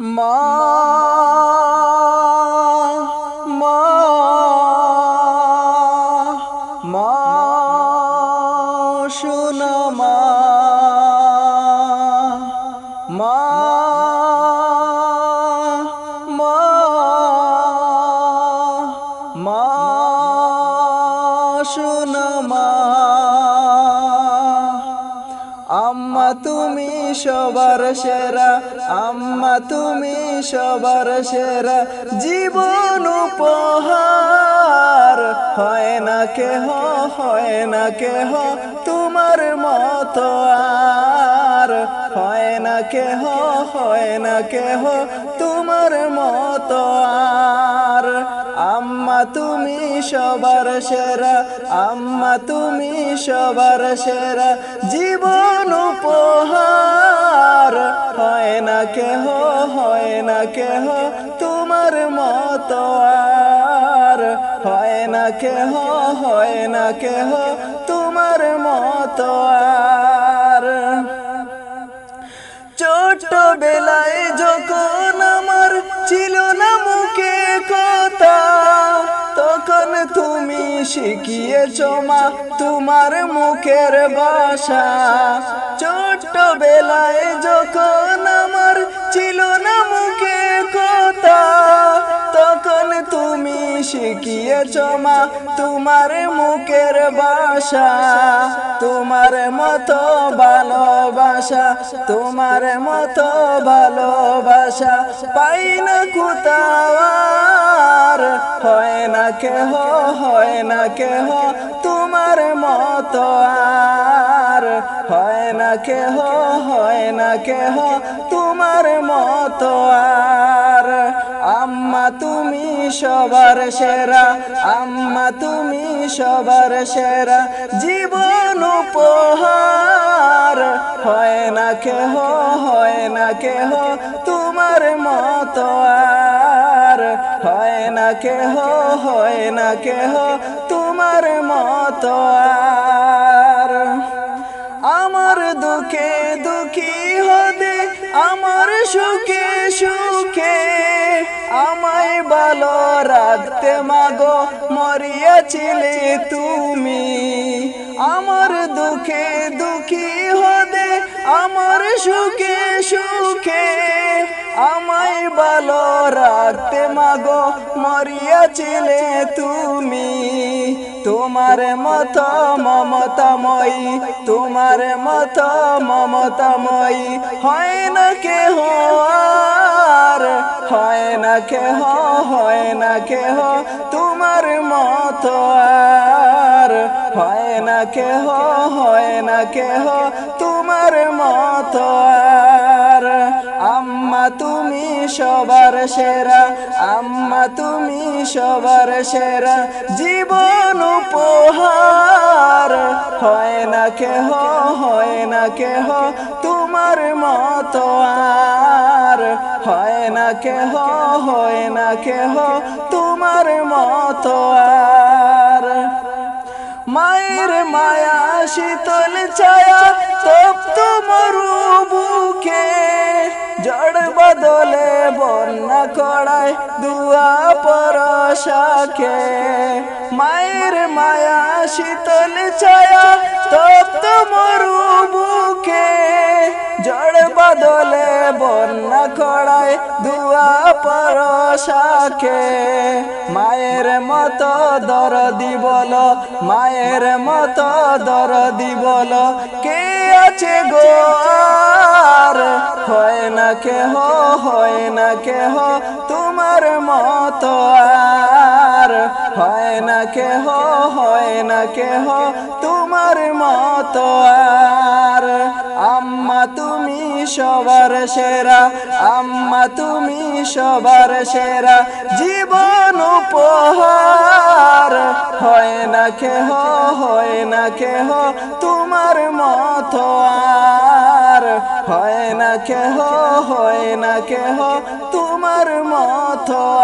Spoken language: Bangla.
মা আম্মা তুমি সবার সেরা, আম্মা তুমি সবার সেরা। জীবন উপহার, হয় না কেহ, হয় না কেহ, তোমার মতো আর। হয় না কেহ, হয় না কেহ, তোমার মতো আর। তুমি সবার সেরা, আম্মা তুমি সবার সেরা। জীবন উপহার, হয় না কেহ, হয় না কেহ, তোমার মতো আর। হয় না কেহ, হয় না কেহ, তোমার মতো আর। ছোটবেলায় যখন আমার ছিল না শিখিয়েছ মা, তোমার মুখের ভাষা। ছোটবেলায় যখন আমার ছিল না মুখে কথা, তখন তুমি শিখিয়েছ মা, তোমার মুখের ভাষা। তোমার মতো ভালোবাসা, তোমার মতো ভালোবাসা পাই না কোথাও। কেহ হয় না কেহ, তোমার মতো আর হয় না কেহ, হয় না কেহ, তোমার মতো আর। আম্মা তুমি সবার সেরা, আম্মা তুমি সবার সেরা, জীবন উপহার। হয় না কেহ, হয় না কেহ, তোমার মতো না কেহ হয় না কেহ তোমার মত আর। আমার দুঃখে দুঃখী হতে, আমার সুখে সুখে আমায় ভালো রাখতে মাগো, মরিয়াছিলে তুমি। আমার দুঃখে দুঃখী হতে, আমার সুখে সুখে আমায় ভালো রাখতে মাগো, মরিয়াছিলে তুমি। তোমার মতো মমতাময়ী, তোমার মতো মমতাময়ী হয় না কেহ আর, হয় না কেহ, হয় না কেহ তোমার মতো আর। হয় না কেহ, হয় না কেহ তোমার মত আর। তুমি সবার সেরা, আম্মা তুমি সবার সেরা। জীবন উপহার, হয় না কেহ, হয় না কেহ, তোমার মতো আর। হয় না কেহ, হয় না কেহ, তোমার মতো আর। মায়ের মায়া শীতল ছায়া তপ্ত মরু বুকে জড় বদলে বন্যা কড়ায় দুয়া পরশাকে মায়ের মায়া শীতল ছায়া তপ্ত মরু দুয়া পরশাকে মায়ের মতো দরদি বল মায়ের মতো দরদি বল কে আছে গো হয় না কেহ, হয় না কেহ, তোমার মতো আর। হয় না কেহ, হয় না কেহ, তোমার মতো আর। আম্মা তুমি সবার সেরা। আম্মা, তুমি সবার সেরা। জীবন উপহার। হয় না কেহ, হয় না কেহ, তোমার মতো আর। হয় না কেহ, হয় না কেহ, তোমার মতো